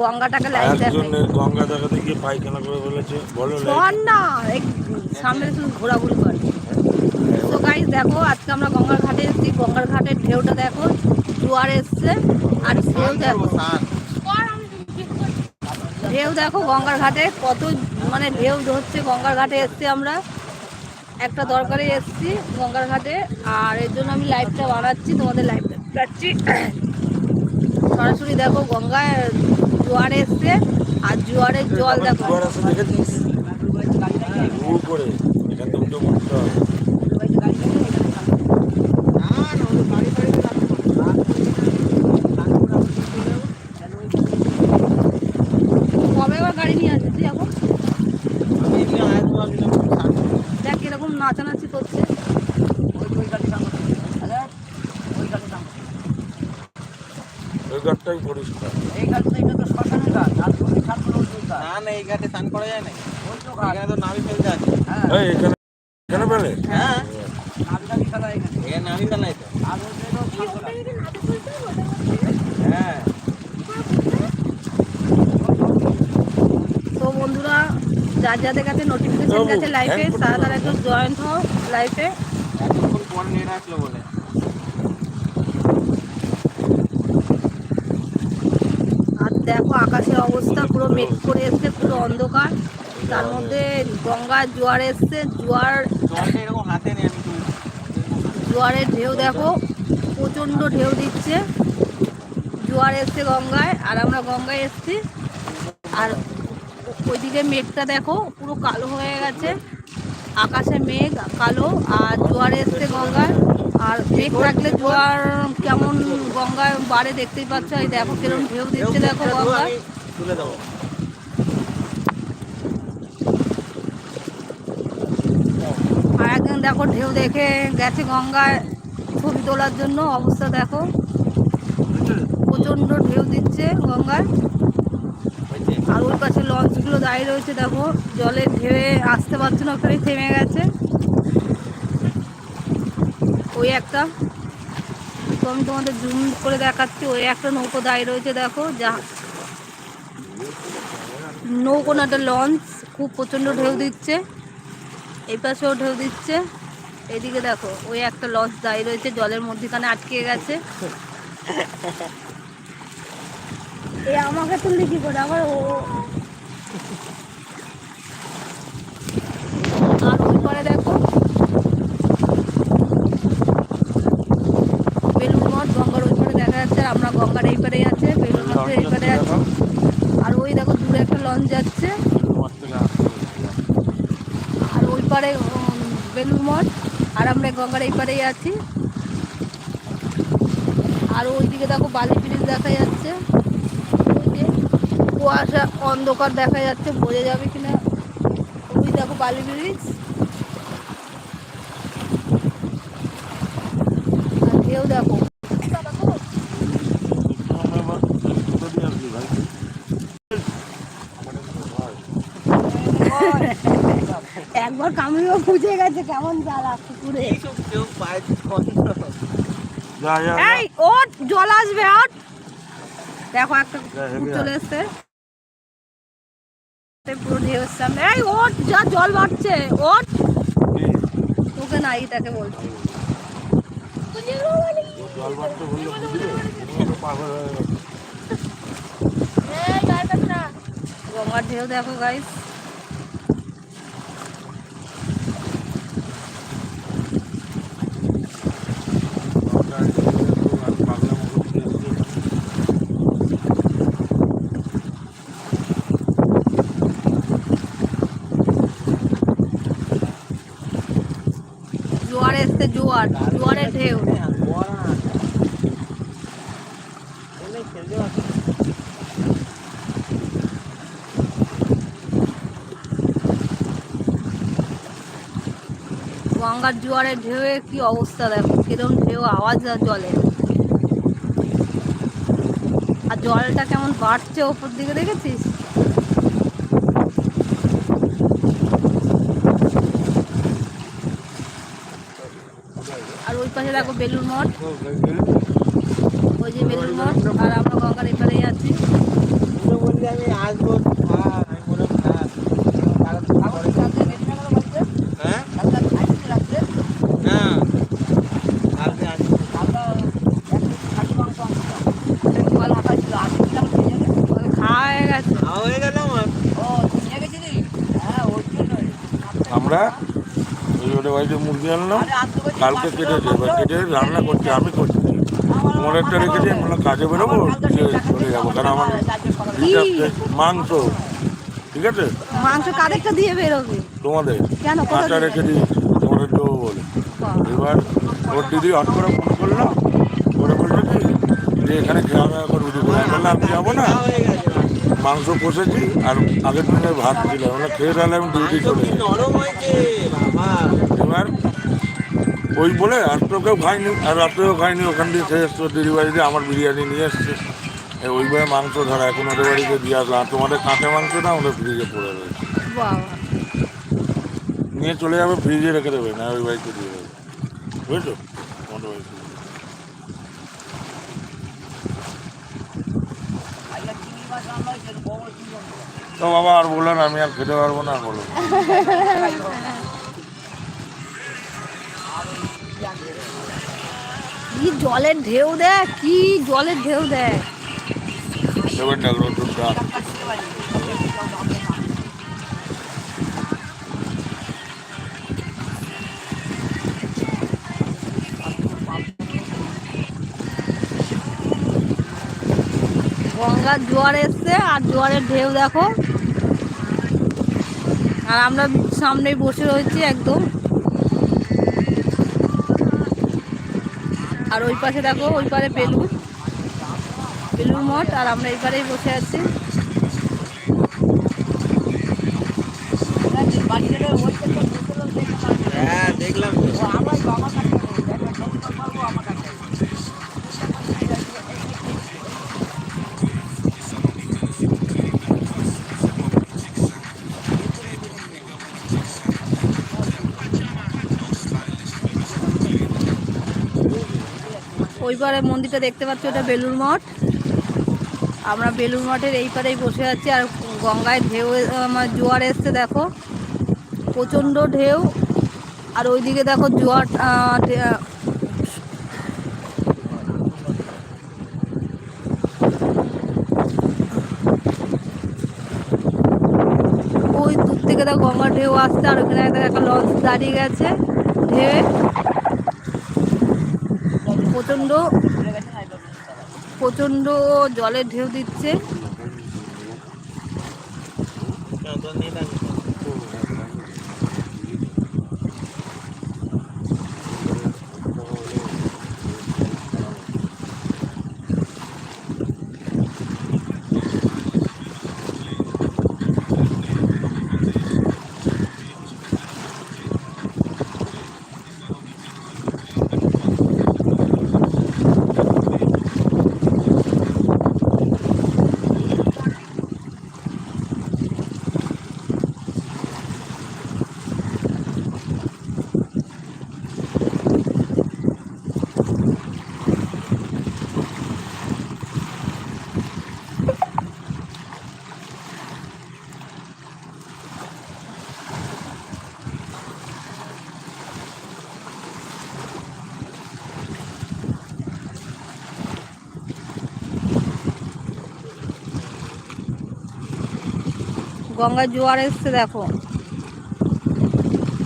গঙ্গাটাকে light দেখাই। গঙ্গা দেখাতে গিয়ে পায়খানা করে বলেছে বলো না সামনে শুধু ঘোরাঘুরি করে। তো গাইস দেখো আজকে আমরা গঙ্গার ঘাটে এসেছি। গঙ্গার ঘাটের ঢেউটা দেখো জোয়ার এসছে। আর ঢেউ দেখো ঢেউ দেখো গঙ্গার ঘাটে কত মানে ঢেউ হচ্ছে গঙ্গার ঘাটে এসছি আমরা। একটা দরকারে এসছি গঙ্গার ঘাটে আর এর জন্য আমি লাইভটা বানাচ্ছি তোমাদের লাইভটা দেখাচ্ছি। সরাসরি দেখো গঙ্গায় জোয়ার এসছে আর জোয়ারের জল দেখো। ভুল করে এখান থেকে উঠে পড়তে হবে কবে আবার গাড়ি নিয়ে আসছিস এখন দেখ এরকম নাচানাচি করছে ওই ঘরটাই পরিষ্কার না না এই ঘাটে স্নান করা যায় না এখানে তো নামি ফেলতে আছে। এই এখানে এখানে পেলে হ্যাঁ। নামি ফেলাই তো। হ্যাঁ। তো বন্ধুরা যার যাদের কাছে নোটিফিকেশন গেছে লাইফে হ্যাঁ, তারা তারা একটু জয়েন্ট হও লাইফে এতক্ষণ পর নেট আসলো বলে? আর দেখো আকাশের অবস্থা পুরো মেঘ করে এসছে পুরো অন্ধকার। তার মধ্যে গঙ্গার জোয়ার এসছে জোয়ার জোয়ারের ঢেউ দেখো প্রচণ্ড ঢেউ দিচ্ছে। জোয়ার এসছে গঙ্গায় আর আমরা গঙ্গায় এসছি। আর ওইদিকে মেঘটা দেখো পুরো কালো হয়ে গেছে। আকাশে মেঘ কালো আর জোয়ার এসছে গঙ্গায়। আর মেঘ থাকলে জোয়ার কেমন গঙ্গায় বাড়ে দেখতেই পাচ্ছ এই দেখো কীরকম ঢেউ দিচ্ছে দেখো গঙ্গায় তুলে দেবো আর একদিন দেখো, ঢেউ দেখে গেছে গঙ্গায়। ছবি তোলার জন্য অবস্থা দেখো। প্রচণ্ড ঢেউ দিচ্ছে গঙ্গায়। আর ওই পাশে লঞ্চগুলো দাঁড়িয়ে রয়েছে, দেখো। জলে ঢেউয়ে আসতে পারছে না ওখানেই থেমে গেছে। ওই একটা। তো আমি তোমাদের জুম করে দেখাচ্ছি, ওই একটা নৌকো দাঁড়িয়ে রয়েছে, দেখো। যা নৌকো না, একটা লঞ্চ। খুব প্রচণ্ড ঢেউ দিচ্ছে। এই পাশেও ঢেউ দিচ্ছে। এদিকে দেখো, ওই একটা লস দাঁড়িয়ে রয়েছে, জলের মধ্যেখানে আটকে গেছে। এ আমাকে তুললি কি করে? আবার ও আর ওই পারে দেখো বেলুন মঠ গঙ্গার ওই পারে দেখা যাচ্ছে আর আমরা গঙ্গার এই পারেই আছে বেলুন মঠের এই পারে আছে আর ওই দেখো দূরে একটা লঞ্চ যাচ্ছে আর ওই পারে বেলুর মঠ, আর আমরা গঙ্গার এই পারেই আছি। আর ওইদিকে দেখো বালি ব্রিজ দেখা যাচ্ছে। কুয়াশা অন্ধকার দেখা যাচ্ছে, বোঝা যাবে কিনা। ওই দেখো বালি ব্রিজ আর ঢেউ দেখো। একবার কামড়িও খুঁজে গেছে কেমন জ্বালা পুকুরে। এই ওট জল আসবে ওট দেখো একটা চলে। এসছে পুরো ঢেউ সামনে। এই ওট যা জল বাড়ছে ওট? তোকে না এইটাকে বলছি। গঙ্গার ঢেউ দেখো গাইস গঙ্গায় যেতে যেতে আর পাগলা মতো ঘুরে আসছে। জোয়ার এসছে জোয়ার, জোয়ারের ঢেউ। গঙ্গার জোয়ারের ঢেউয়ে কি অবস্থা দেখো? কিরম ঢেউ, আওয়াজ জলে। আর জলটা কেমন বাড়ছে ওপর দিকে দেখেছিস আর ওই পাশে দেখো বেলুর মঠ। ওই যে বেলুর মঠ আর আমরা গঙ্গার এপারেই আছি আমি আসব। হ্যাঁ হ্যাঁ। খাওয়া হয়ে গেছে। খাওয়া গেল আমার ওটা বাড়িতে মুরগি আনলাম কালকে কেটেছে এবার কেটে রান্না করছি আমি করছি। তোমার একটা রেখেছি বললাম কাজে বেরোবো চলে যাব। কারণ আমার মাংস। ঠিক আছে? মাংস কাদেরটা দিয়ে বেরোবে? তোমাদের। কেন? কাঁচা রেখে দিয়েছি তোমাদের দেবো বলে। এবার ওর দিদি হট করে ফোন করলাম করে বলছে কি যে এখানে খাওয়া দাওয়া করে আমি যাব না। মাংস কষেছি আর আগের দিনের ভাত ছিল। মানে খেয়ে তাহলে আমি ডিউটি চলে এবার ওই বলে রাত্রেও খাইনি আর রাত্রেও খাইনি ওখান দিয়ে খেয়ে এসছো দিদি বাড়িতে আমার বিরিয়ানি নিয়ে এসছে। ওইভাবে মাংস ধরা এখন ওদের বাড়িতে দিয়ে আসলাম। আর তোমাদের কাঁচা মাংস না আমাদের ফ্রিজে পড়ে রয়েছে। নিয়ে চলে যাবে ফ্রিজে রেখে দেবে না ওই বাড়িতে দিয়ে দেবে। বুঝেছ তোমাদের বাড়িতে তো বাবা আর বলো না আমি আর খেতে পারব না বলো। কি জলের ঢেউ দেয় কি জলের ঢেউ দেয় গঙ্গার জোয়ার এসছে আর জোয়ারের ঢেউ দেখো। আর আমরা সামনেই বসে রয়েছি একদম। আর ওই পাশে দেখো ওই পারে বেলুর বেলুর মঠ আর আমরা এই পারেই বসে আছি। হ্যাঁ দেখলাম ওই পারে মন্দিরটা দেখতে পাচ্ছি ওটা বেলুর মঠ। আমরা বেলুর মঠের এই পারেই বসে আছি, আর গঙ্গায় ঢেউ, আমার জোয়ার এসছে, দেখো। প্রচণ্ড ঢেউ, আর ওইদিকে দেখো জোয়ার ওই দূর থেকে দেখো গঙ্গার ঢেউ আসছে, আর ওখানে একটা লঞ্চ দাঁড়িয়ে গেছে ঢেউয়ে প্রচণ্ড প্রচণ্ড জলের ঢেউ দিচ্ছে। গঙ্গার জোয়ার এসছে, দেখো।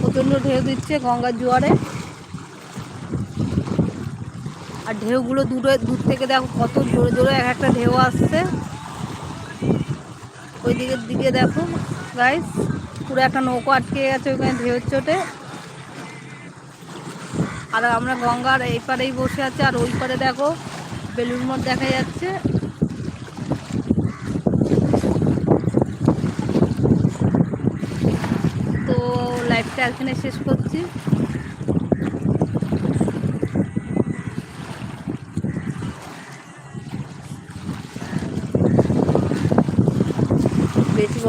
প্রচণ্ড ঢেউ দিচ্ছে গঙ্গার জোয়ারে। আর ঢেউগুলো দূরে, দূর থেকে দেখো কত জোরে জোরে এক একটা ঢেউ আসছে। ওই দিকের দিকে দেখো গাইস পুরো একটা নৌকো আটকে গেছে ওইখানে ঢেউর চোটে। আর আমরা গঙ্গার এই পারেই বসে আছি, আর ওই পারে দেখো বেলুর মঠ দেখা যাচ্ছে। এখানে শেষ করছি।